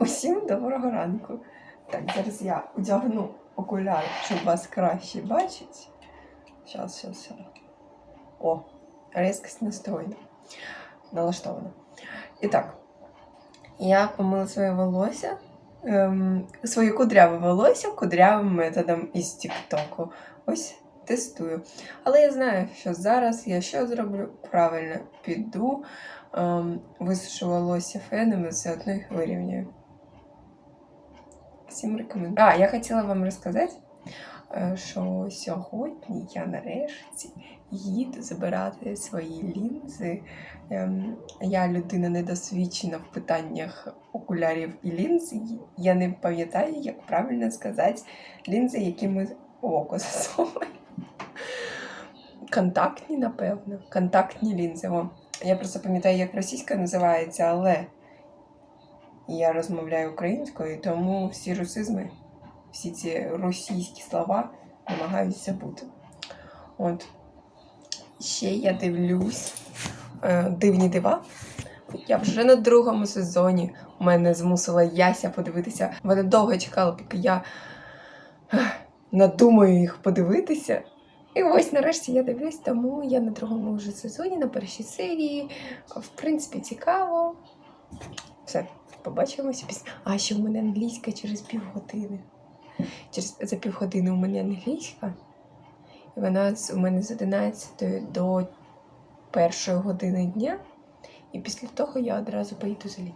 Усім доброго ранку. Так, зараз я одягну окуляри, щоб вас краще бачити. Щас, щас, щас. О, різкость настроєна. Налаштована. І так, я помила своє волосся, ем, своє кудряве волосся кудрявим методом із Тіктоку. Ось тестую. Але я знаю, що зараз я що зроблю? Правильно піду, ем, висушу волосся феном і все одно їх вирівняю. Всім рекомендую. А, я хотіла вам розказати, е, що сьогодні я нарешті їду забирати свої лінзи. Ем, Я людина недосвідчена в питаннях окулярів і лінз. Я не пам'ятаю, як правильно сказати лінзи, які ми око засовуємо. Контактні, напевно. Контактні лінзи. О. Я просто пам'ятаю, як російська називається, але я розмовляю українською, тому всі русизми, всі ці російські слова намагаюся забути. От. Ще я дивлюсь е, дивні дива. Я вже на другому сезоні мене змусила Яся подивитися. Вона довго чекала, поки я надумаю їх подивитися. І ось нарешті я дивлюсь, тому я на другому вже сезоні, на першій серії. В принципі, цікаво. Все, побачимося після. А ще в мене англійська через півгодини. Через за півгодини у мене англійська. І вона у мене з 11 до першої години дня. І після того я одразу поїду за лінзи.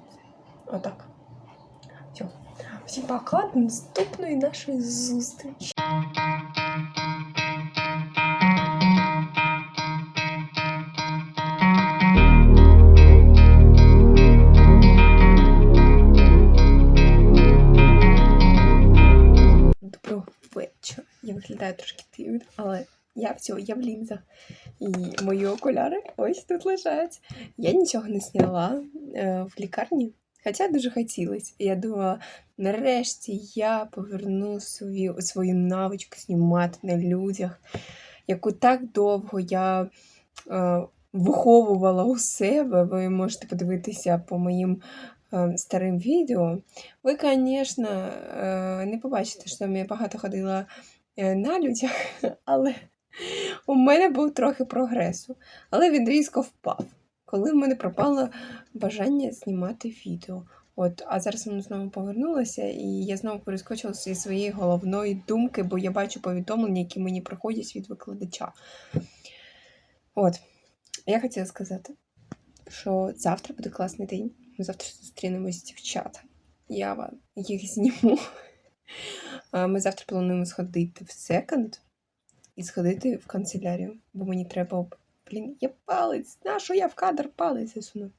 Отак. Всім пока, до наступної нашої зустрічі. Я виглядаю трошки дивно, але я все, я в лінзах. І мої окуляри ось тут лежать. Я нічого не зняла е, в лікарні, хоча дуже хотілося. Я думала, нарешті я поверну свою, свою навичку знімати на людях, яку так довго я е, виховувала у себе. Ви можете подивитися по моїм е, старим відео. Ви, звісно, е, не побачите, що там я багато ходила на людях, але у мене був трохи прогресу. Але він різко впав, коли в мене пропало бажання знімати відео. От, а зараз воно знову повернулося, і я знову перескочила зі своєї головної думки, бо я бачу повідомлення, які мені приходять від викладача. От, я хотіла сказати, що завтра буде класний день. Ми завтра зустрінемось з дівчата. Я вам їх зніму. Ми завтра плануємо сходити в секонд і сходити в канцелярію, бо мені треба. Блін, я палець, на що я в кадр палець засуну.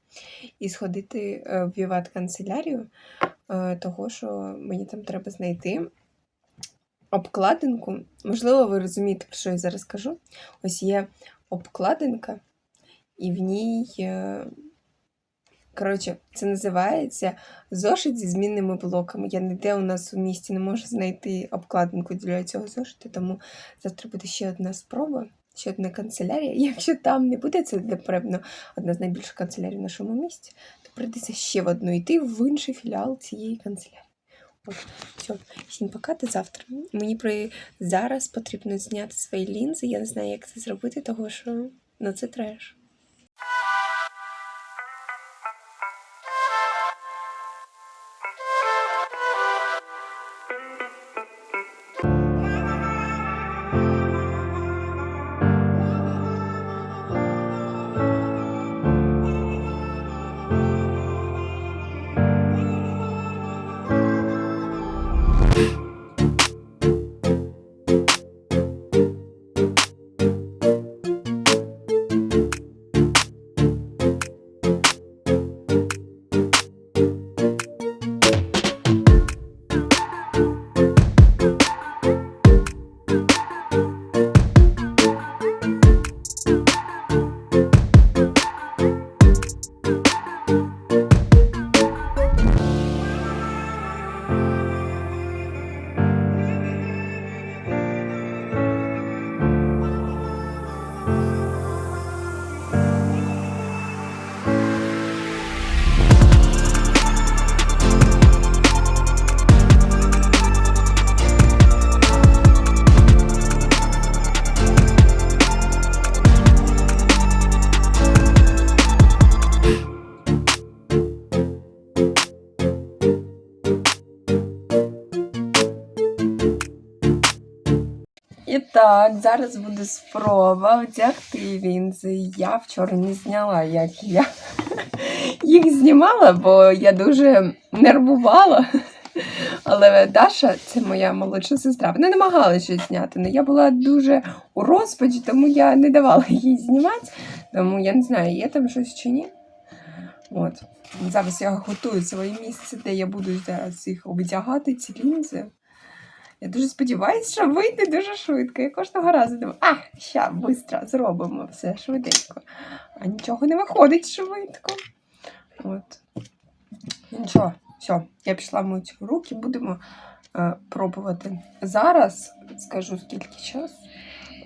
І сходити е, в Віват канцелярію, е, того, що мені там треба знайти обкладинку. Можливо, ви розумієте, про що я зараз кажу. Ось є обкладинка, і в ній. Коротше, це називається зошит зі змінними блоками. Я ніде у нас у місті не можу знайти обкладинку для цього зошиту, тому завтра буде ще одна спроба, ще одна канцелярія. Якщо там не буде, це напевно одна з найбільших канцелярій в нашому місті, то прийдеться ще в одну йти в інший філіал цієї канцелярії. От, все, всім пока до завтра. Мені при зараз потрібно зняти свої лінзи. Я не знаю, як це зробити, тому що ну, це треш. Зараз буде спроба вдягти лінзи. Я вчора не зняла, як я їх знімала, бо я дуже нервувала. Але Даша, це моя молодша сестра, вона намагалася щось зняти, але я була дуже у розпачі, тому я не давала їй знімати. Тому я не знаю, є там щось чи ні. От. Зараз я готую своє місце, де я буду зараз їх обдягати, ці лінзи. Я дуже сподіваюся, що вийде дуже швидко. Я кожного разу думаю, а, ща, швидко зробимо все швиденько. А нічого не виходить швидко. От. Нічого, все, я пішла мити руки, будемо е, пробувати. Зараз скажу скільки часу.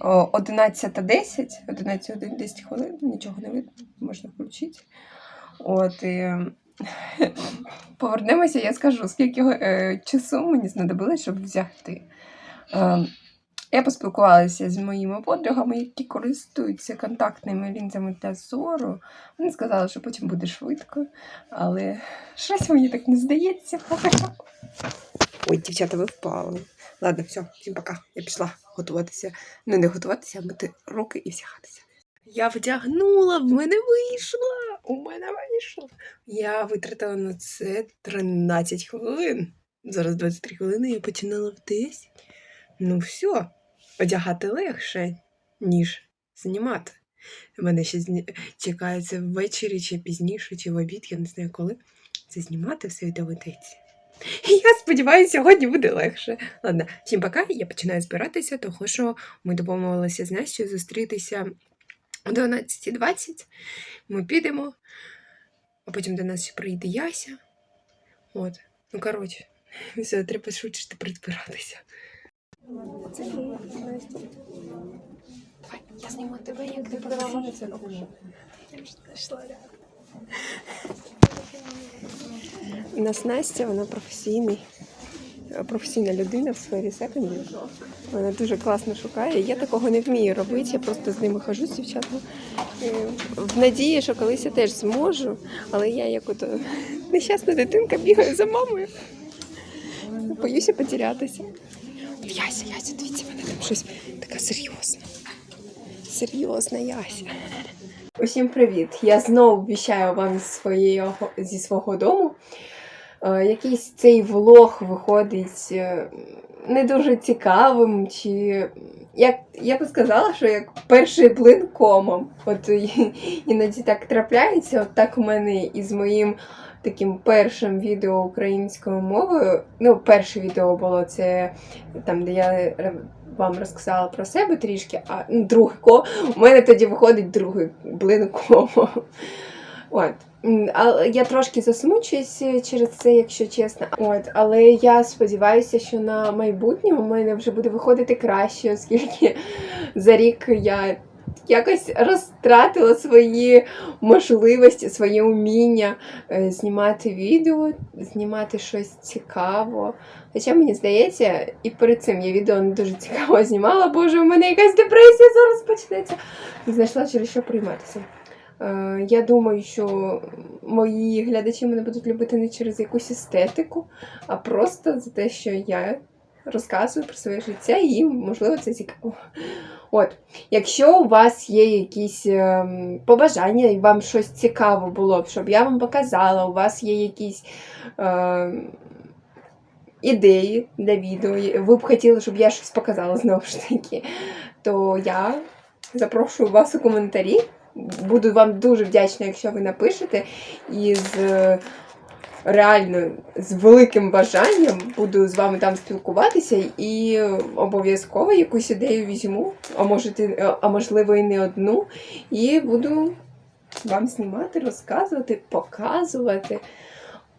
О, 11.10, 11 годин 10 хвилин, нічого не видно, можна включити. От, і... Повернемося, я скажу, скільки е, часу мені знадобилось, щоб взяти. Е, я поспілкувалася з моїми подругами, які користуються контактними лінзами для зору. Вони сказали, що потім буде швидко, але щось мені так не здається. Ой, дівчата, ви впали. Ладно, все, всім пока. Я пішла готуватися. Ну, не готуватися, а мити руки і всягатися. Я вдягнула, в мене вийшло. У мене вийшло. Я витратила на це 13 хвилин. Зараз 23 хвилини, я починала в 10. Ну все, одягати легше, ніж знімати. Мене ще зні... чекається ввечері, чи пізніше, чи в обід, я не знаю коли. Це знімати все і доведеться. Я сподіваюся, сьогодні буде легше. Ладно, всім пока. Я починаю збиратися, того що ми домовилися з Настю зустрітися о 12.20. Ми підемо, а потім до нас ще прийде Яся. От. Ну, коротше, все, треба швидше призбиратися. Це Давай, я зніму тебе, як ти це робиш. Я вже знайшла рядом. У нас Настя, вона професійний, професійна людина в сфері секондів. Вона дуже класно шукає. Я такого не вмію робити, я просто з ними хожу з дівчатами. В надії, що колись я теж зможу, але я як от е, нещасна дитинка бігаю за мамою. Боюся потерятися. Яся, Яся, дивіться, вона там щось така серйозна. Серйозна Яся. Усім привіт! Я знову віщаю вам зі свого дому. Е, якийсь цей влог виходить е, не дуже цікавим, чи як я би сказала, що як перший блин комом. От іноді так трапляється. От так у мене і з моїм таким першим відео українською мовою. Ну, перше відео було це там, де я вам розказала про себе трішки, а ну, друге. У мене тоді виходить другий блин комо. От. Я трошки засмучуюсь через це, якщо чесно. От, але я сподіваюся, що на майбутнє у мене вже буде виходити краще, оскільки за рік я якось розтратила свої можливості, своє уміння е, знімати відео, знімати щось цікаво. Хоча мені здається, і перед цим я відео не дуже цікаво знімала. Боже, у мене якась депресія зараз почнеться. Не знайшла через що прийматися. Е, Я думаю, що мої глядачі мене будуть любити не через якусь естетику, а просто за те, що я розказую про своє життя, і їм, можливо, це цікаво. От, якщо у вас є якісь ем, побажання, і вам щось цікаво було б, щоб я вам показала, у вас є якісь ем, ідеї для відео, ви б хотіли, щоб я щось показала знову ж таки, то я запрошую вас у коментарі. Буду вам дуже вдячна, якщо ви напишете. І з е, реально з великим бажанням буду з вами там спілкуватися і обов'язково якусь ідею візьму, а, може, а можливо і не одну. І буду вам знімати, розказувати, показувати.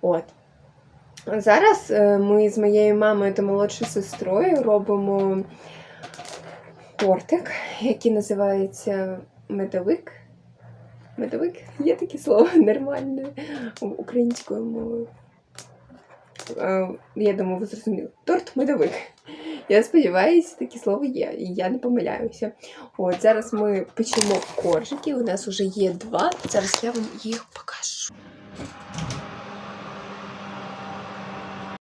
От. Зараз е, ми з моєю мамою та молодшою сестрою робимо тортик, який називається медовик. Медовик є таке слово нормальне українською мовою. Е, Я думаю, ви зрозуміли. Торт медовик. Я сподіваюся, таке слово є, і я не помиляюся. От зараз ми печемо коржики. У нас вже є два. Зараз я вам їх покажу.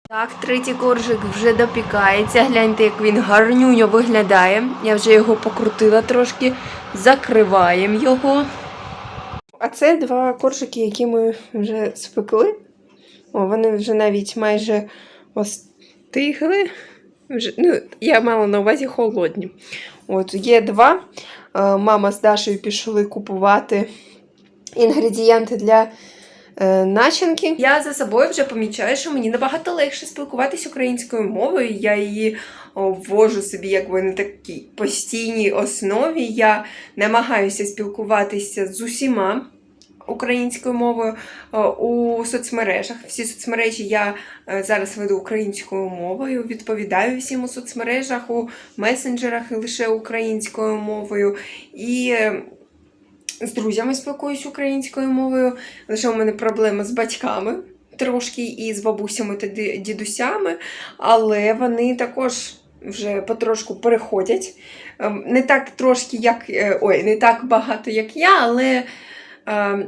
Так, третій коржик вже допікається. Гляньте, як він гарнюньо виглядає. Я вже його покрутила трошки. Закриваємо його. А це два коржики, які ми вже спекли. О, вони вже навіть майже остигли. Вже, ну, я мала на увазі холодні. От, є два. Е, Мама з Дашею пішли купувати інгредієнти для начинки. Я за собою вже помічаю, що мені набагато легше спілкуватися українською мовою. Я її ввожу собі якби на такій постійній основі. Я намагаюся спілкуватися з усіма українською мовою е, у соцмережах. Всі соцмережі я е, зараз веду українською мовою, відповідаю всім у соцмережах, у месенджерах лише українською мовою. І е, з друзями спілкуюсь українською мовою. Лише у мене проблема з батьками. Трошки і з бабусями та дідусями, але вони також вже потрошку переходять. Ем, Не так трошки, як е, ой, не так багато, як я, але ем,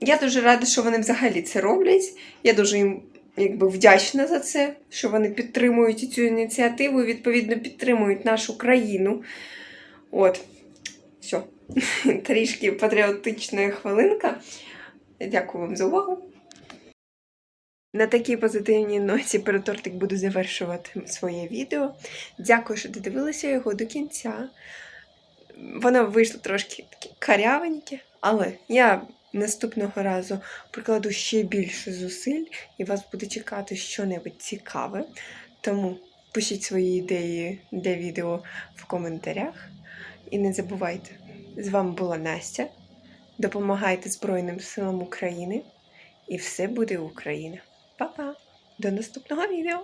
я дуже рада, що вони взагалі це роблять. Я дуже їм якби, вдячна за це, що вони підтримують цю ініціативу відповідно підтримують нашу країну. От, все. Трішки патріотична хвилинка. Дякую вам за увагу. На такій позитивній ноті про тортик буду завершувати своє відео. Дякую, що додивилися його до кінця. Воно вийшло трошки карявеньке, але я наступного разу прикладу ще більше зусиль і вас буде чекати щонебудь цікаве. Тому пишіть свої ідеї для відео в коментарях. І не забувайте, з вами була Настя. Допомагайте Збройним силам України. І все буде Україна. Па-па! До наступного відео!